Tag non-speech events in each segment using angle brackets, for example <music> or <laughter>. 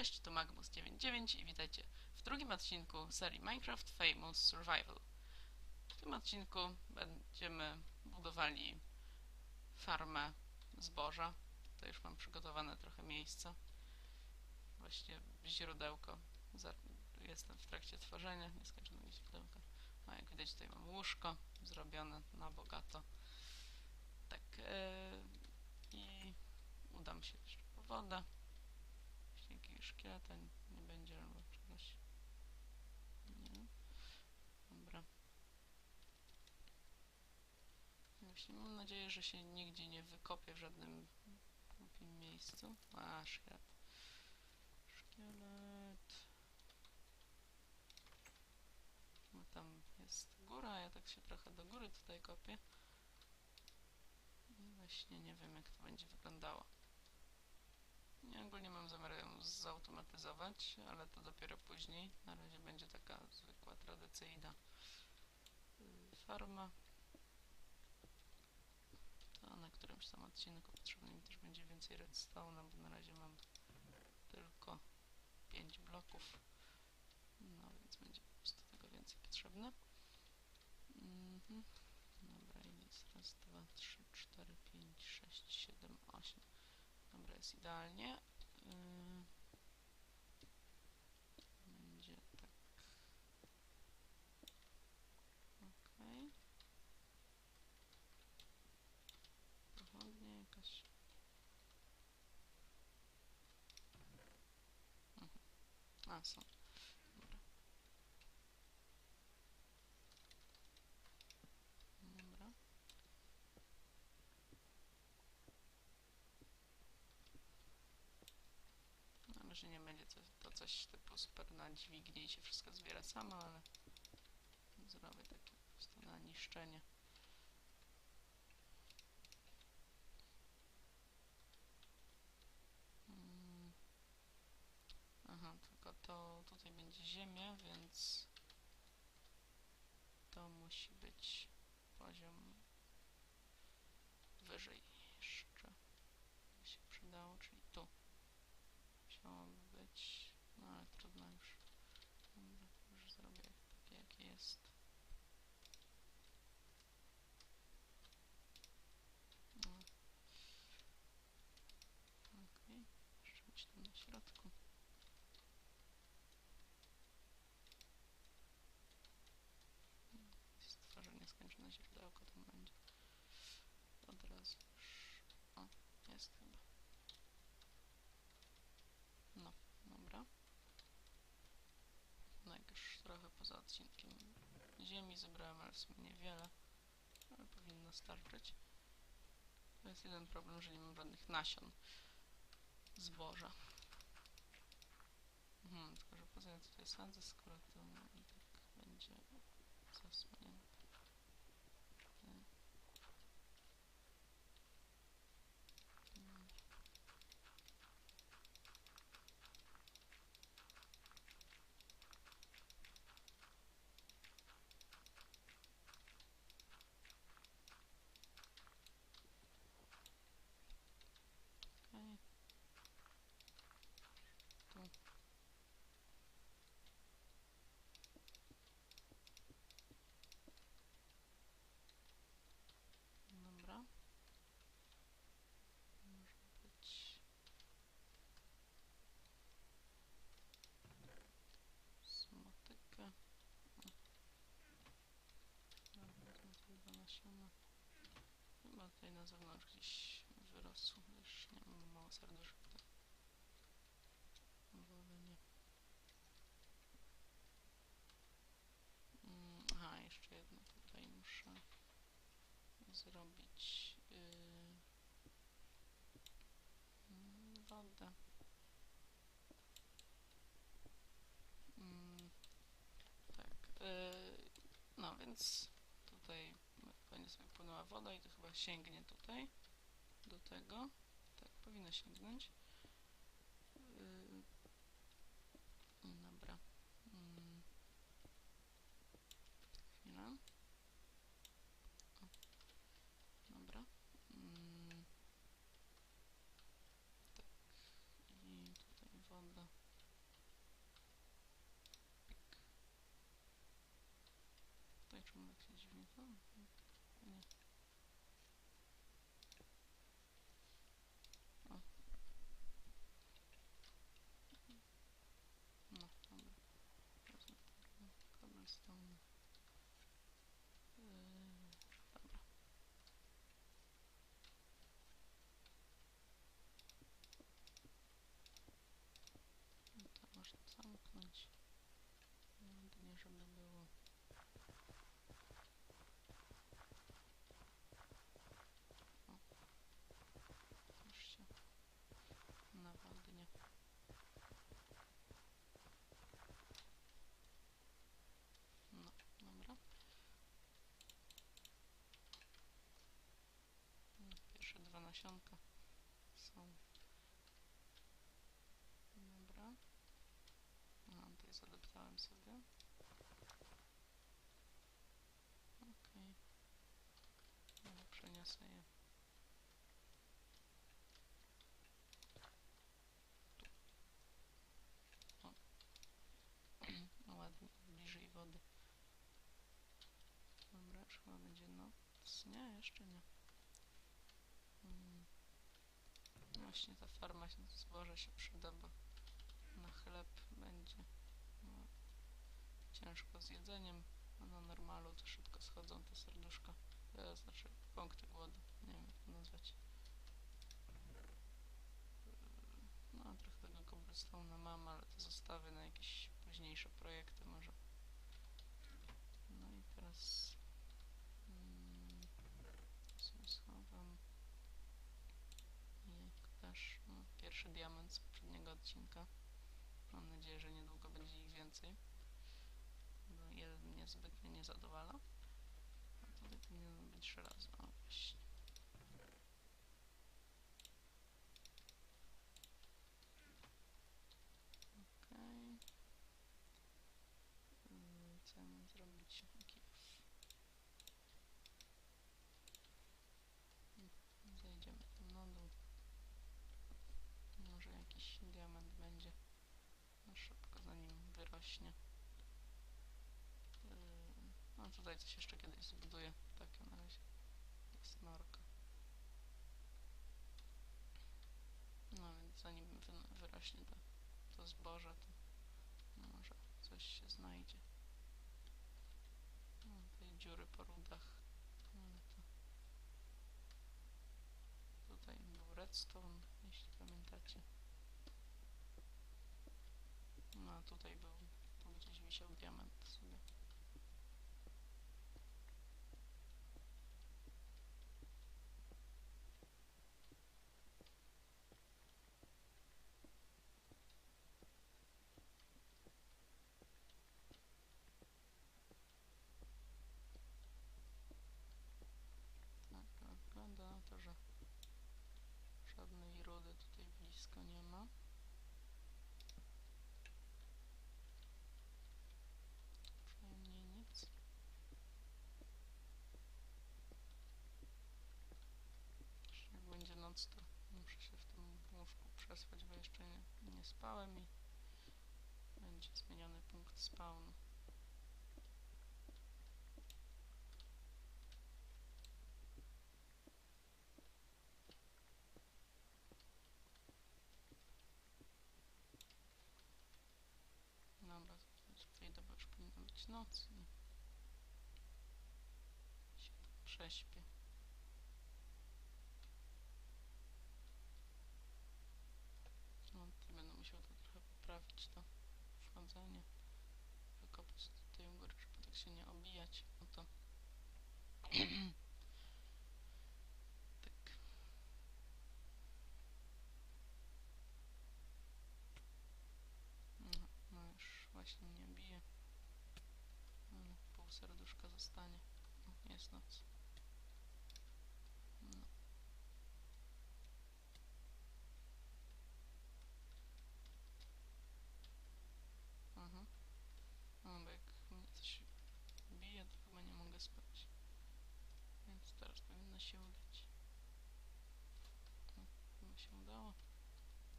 Cześć, to Magmus99 i witajcie w drugim odcinku serii Minecraft Famous Survival. W tym odcinku będziemy budowali farmę zboża. Tutaj już mam przygotowane trochę miejsca. Właściwie źródełko. Jestem w trakcie tworzenia nieskończonego źródełka. A jak widać tutaj mam łóżko zrobione na bogato. Tak. e, I udam się jeszcze po wodę. Szkieleta nie będzie albo czegoś. Nie. Dobra. Właśnie mam nadzieję, że się nigdzie nie wykopię w żadnym głupim miejscu. A, szkielet. Szkielet. No tam jest góra, ja tak się trochę do góry tutaj kopię. Właśnie nie wiem, jak to będzie wyglądało. Ja ogólnie mam zamiar ją zautomatyzować, ale to dopiero później. Na razie będzie taka zwykła, tradycyjna y, farma. To na którymś tam odcinku potrzebny mi też będzie więcej redstone, bo na razie mam tylko 5 bloków. No więc będzie po prostu tego więcej potrzebne. Mhm. Dobra, i raz, dwa, trzy, jest idealnie. Będzie tak. Okej. Porządnie jakaś. Mhm. A, są. Dobra. Dobra. Może nie będzie to, to coś typu super na dźwignię i się wszystko zbiera samo, ale zrobię takie po prostu na niszczenie. Mm. Aha, tylko to tutaj będzie ziemia, więc to musi być poziom wyżej jeszcze. By się przydało, czyli tu. Musiałoby być, no ale trudno już. Dobra, już zrobię takie jakie jest. No. Okej, jeszcze być tam na środku. Stworzę nieskończone źródełko tam będzie. Od razu już. O, jest chyba. No, dobra. No jak już trochę poza odcinkiem ziemi zebrałem, ale w sumie niewiele. Ale powinno starczyć. To jest jeden problem, że nie mam żadnych nasion zboża. Mhm, tylko że po co ja tutaj sadzę, skoro to i tak będzie zasłonięte. Mm. Mm. Okej. Tu. Dobra. Może być... Smotyka. O. Dobra, to są dwa nasiona. Chyba tutaj na zewnątrz gdzieś wyrosło, już nie mam mało serduszek. To wolę nie. Mm, aha, jeszcze jedno tutaj muszę zrobić yy, mm, wodę. Mm, tak, yy, no więc tutaj będzie sobie płynęła woda i to chyba sięgnie tutaj do tego. Tak, powinno sięgnąć. Yy, dobra. Mm. Chwila. O. Dobra. Mm. Tak. I tutaj woda. nasionka są. Dobra. No, tutaj zadeptałem sobie. Okej. No, przeniosę je. Tu. O. No ładnie, bliżej wody. Dobra, już chyba będzie noc. Nie, jeszcze nie. Mm. Właśnie ta farma się- zboża się przyda, bo na chleb będzie no, ciężko z jedzeniem, a na normalu to szybko schodzą te serduszka, e, znaczy punkty głodu, nie wiem jak to nazwać. No, trochę tego cobblestone'a mam, ale to zostawię na jakieś późniejsze projekty może. No i teraz mm, sobie schowam i też no, pierwszy diament z poprzedniego odcinka. Mam nadzieję, że niedługo będzie ich więcej. Jeden mnie zbytnio nie zadowala. A tutaj powinien być żelazny. O, właśnie. Okej. Yy, Co ja mam zrobić? Jaki Mm, Zejdziemy tam na dół. Może jakiś diament będzie na szybko, zanim wyrośnie. Yy, No tutaj coś jeszcze kiedyś zbuduję. Takie na razie jest. No więc zanim wy, wyrośnie to, to zboże, to może coś się znajdzie. No, dziury po rudach. No, to... Tutaj był redstone, jeśli pamiętacie. No a tutaj był, tu gdzieś wisiał diament sobie. Tak, to wygląda na to, że żadnej rudy tutaj blisko nie ma. Przynajmniej nic. Jeszcze Muszę się w tym łóżku przespać, bo jeszcze nie, nie spałem i będzie zmieniony punkt spawnu. Dobra, tutaj bo już być noc i się tam prześpię. No, tutaj będę musiał to trochę poprawić, to wchodzenie. Wykopać tutaj u góry, żeby tak się nie obijać. No to... <clears throat> tak. No, no już właśnie nie bije. Ale pół serduszka zostanie. O, jest noc. No. Aha. No, bo jak mnie coś bije, to chyba nie mogę spać. Więc teraz powinno się udać. O, chyba się udało.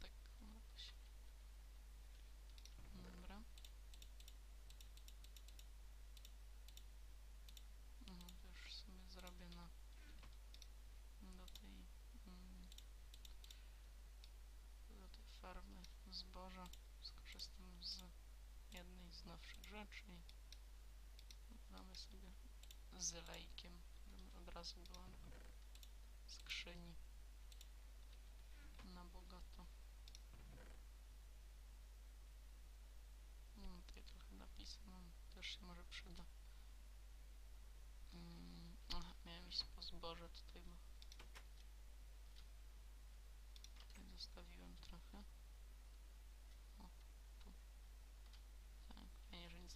Tak, udało się. Dobra. No, to już sobie zrobię na do tej mm, do tej farmy zboża. Skorzystam z jednej z nowszych rzeczy i damy sobie z lejkiem, żeby od razu była skrzyni na bogato. No, tutaj trochę napisu mam, też się może przyda. Mm, aha, miałem iść po zboże tutaj, bo tutaj zostawiłem trochę.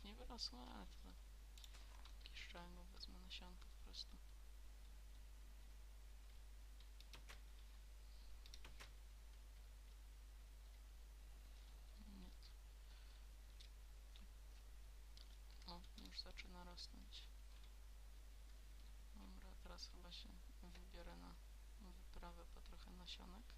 nie wyrosło, ale to taki szczegół wezmę nasionko po prostu. Nie. O, już zaczyna rosnąć. Dobra, teraz chyba się wybiorę na wyprawę po trochę nasionek.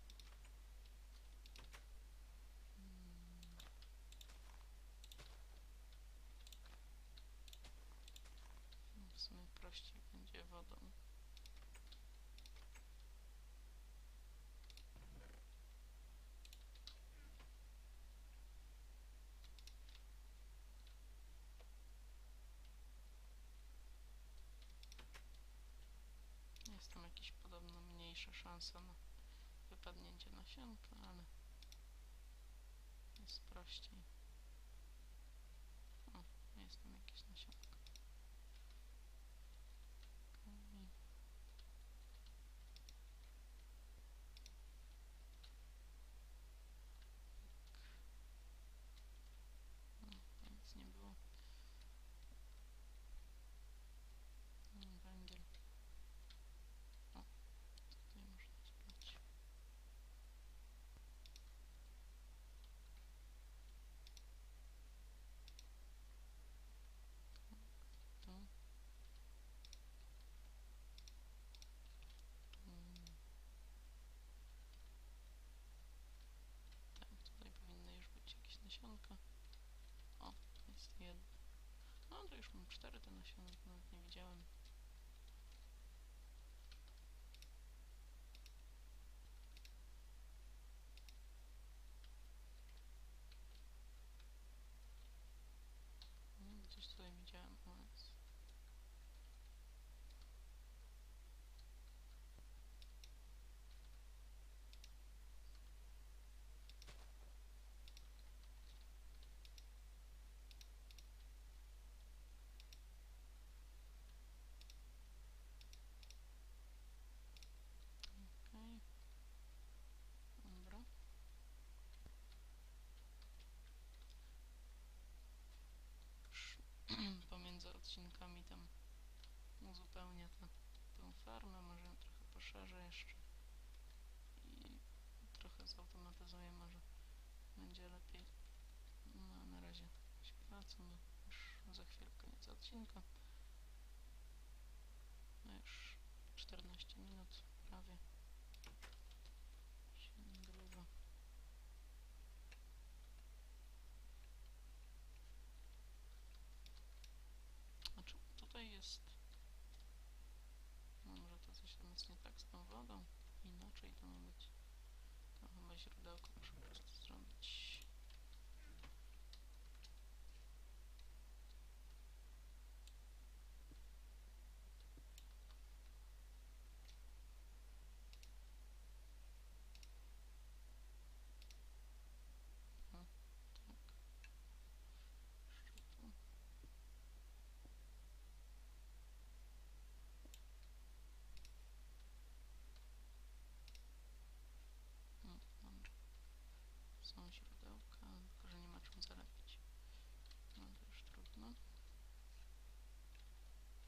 Mniejsza szansa na wypadnięcie nasionka, ale jest prościej. O, jest tam jakieś nasionko. Okej. No, nic nie było. Mm, Węgiel. O, tutaj można spać. Tu. Tu. Tak, tutaj powinny już być jakieś nasionka. O, jest jedno. No to już mam cztery te nasiona, nawet nie widziałem. Mm, Gdzieś tutaj widziałem OS. Okej. Dobra. Sz- Pomiędzy odcinkami tam uzupełnię tę tę farmę, może trochę poszerzę jeszcze i trochę zautomatyzuję, może będzie lepiej. No na razie się bo już za chwilę koniec odcinka. No już 14 minut prawie się nagrywa. A czemu tutaj jest... No może to coś tam jest nie tak z tą wodą. Inaczej to ma być. To chyba źródełko muszę po prostu zrobić. O, tak. Jeszcze tu. No, dobra. Są źródełka, tylko że nie ma czym zalepić. No to już trudno.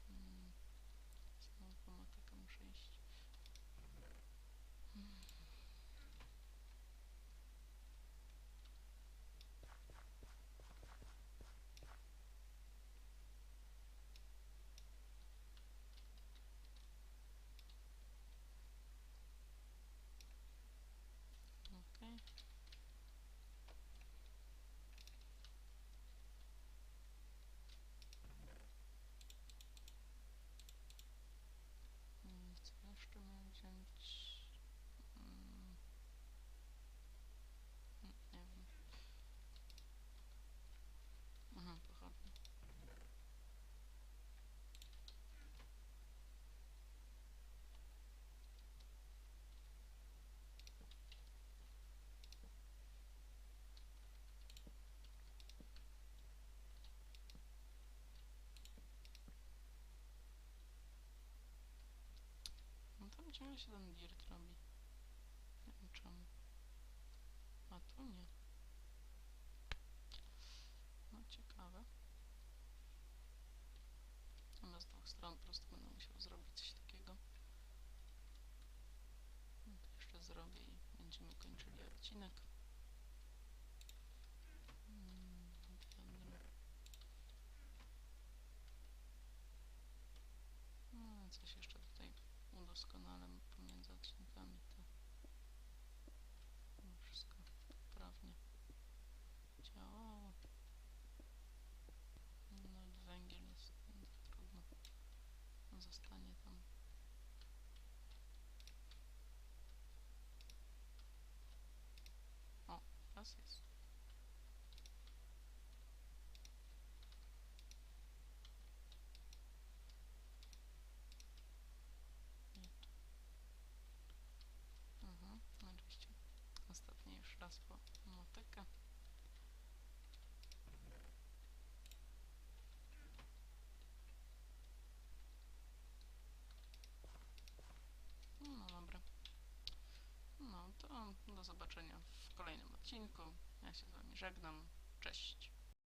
Mm, Znowu po motykę muszę iść. Mm. Okej. Mm, Co jeszcze miałem wziąć? Mm. Mm, Nie wiem. Aha, pochodnie. No tam ciągle się ten dirt robi. Nie wiem czemu. A tu nie. do zobaczenia w kolejnym odcinku. Ja się z Wami żegnam. Cześć.